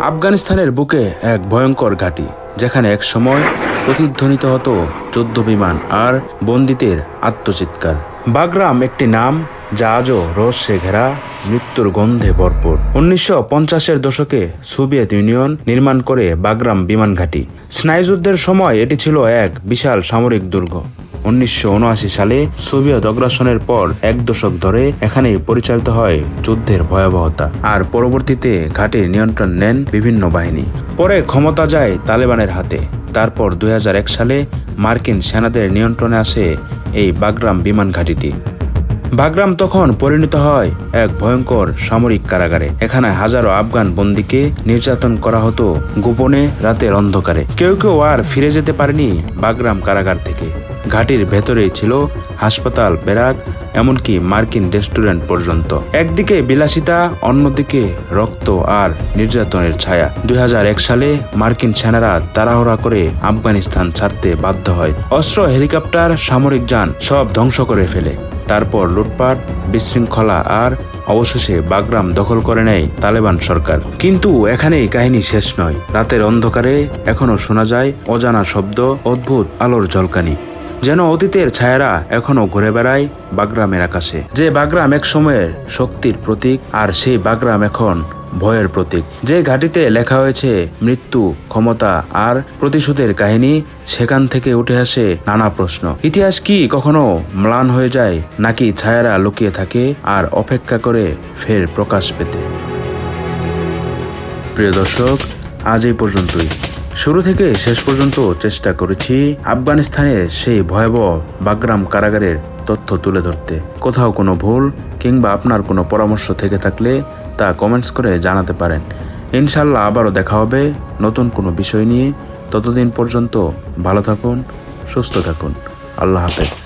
আফগানিস্তানের বুকে এক ভয়ঙ্কর ঘাঁটি, যেখানে এক সময় প্রতিধ্বনিত হতো যুদ্ধ বিমান আর বন্দিতের আত্মচিৎকার। বাগরাম একটি নাম, যা আজও রহস্যে ঘেরা, মৃত্যুর গন্ধে ভরপুর। উনিশশো পঞ্চাশের দশকে সোভিয়েত ইউনিয়ন নির্মাণ করে বাগরাম বিমান ঘাঁটি। স্নায়ুযুদ্ধের সময় এটি ছিল এক বিশাল সামরিক দুর্গ। উনিশশো উনআশি সালে সোভিয়েত অগ্রাসনের পর এক দশক ধরে এখানে পরিচালিত হয় যুদ্ধের ভয়াবহতা। আর পরবর্তীতে ঘাটে নিয়ন্ত্রণ নেন বিভিন্ন বাহিনী। পরে ক্ষমতা যায় তালেবানের হাতে। তারপর দু হাজার এক সালে মার্কিন সেনাদের নিয়ন্ত্রণে আসে এই বাগরাম বিমান ঘাঁটিটি। বাগরাম তখন পরিণত হয় এক ভয়ঙ্কর সামরিক কারাগারে। এখানে হাজারো আফগান বন্দীকে নির্যাতন করা হতো গোপনে রাতের অন্ধকারে। কেউ কেউ আর ফিরে যেতে পারেনি বাগরাম কারাগার থেকে। ঘাটির ভেতরেই ছিল হাসপাতাল, ব্যারাক এমনকি মার্কিন রেস্টুরেন্ট পর্যন্ত। একদিকে বিলাসিতা, অন্যদিকে রক্ত আর নির্যাতনের ছায়া। দুই হাজার এক সালে মার্কিন সেনারা তাড়াহড়া করে আফগানিস্তান ছাড়তে বাধ্য হয়। অস্ত্র, হেলিকপ্টার, সামরিক যান সব ধ্বংস করে ফেলে। তারপর লুটপাট, বিশৃঙ্খলা আর অবশেষে বাগরাম দখল করে নেয় তালেবান সরকার। কিন্তু এখানেই কাহিনী শেষ নয়। রাতের অন্ধকারে এখনও শোনা যায় অজানা শব্দ, অদ্ভুত আলোর ঝলকানি। যেন অতীতের ছায়ারা এখনও ঘুরে বেড়ায় বাগরামের আকাশে। যে বাগরাম এক সময়ের শক্তির প্রতীক, আর সেই বাগরাম এখন ভয়ের প্রতীক। যে ঘাটিতে লেখা হয়েছে, মৃত্যু, ক্ষমতা, আর প্রতিশোধের কাহিনী সেখান থেকে উঠে আসে নানা প্রশ্ন। ইতিহাস কি কখনো ম্লান হয়ে যায়, নাকি ছায়ারা লুকিয়ে থাকে আর অপেক্ষা করে ফের প্রকাশ পেতে? প্রিয় দর্শক, আজ এই পর্যন্তই। শুরু থেকে শেষ পর্যন্ত চেষ্টা করেছি আফগানিস্তানের সেই ভয়াবহ বাগরাম কারাগারের তথ্য তুলে ধরতে। কোথাও কোনো ভুল কিংবা আপনার কোনো পরামর্শ থেকে থাকলে তা কমেন্টস করে জানাতে পারেন। ইনশাল্লাহ আবারও দেখা হবে নতুন কোনো বিষয় নিয়ে। ততদিন পর্যন্ত ভালো থাকুন, সুস্থ থাকুন। আল্লাহ হাফেজ।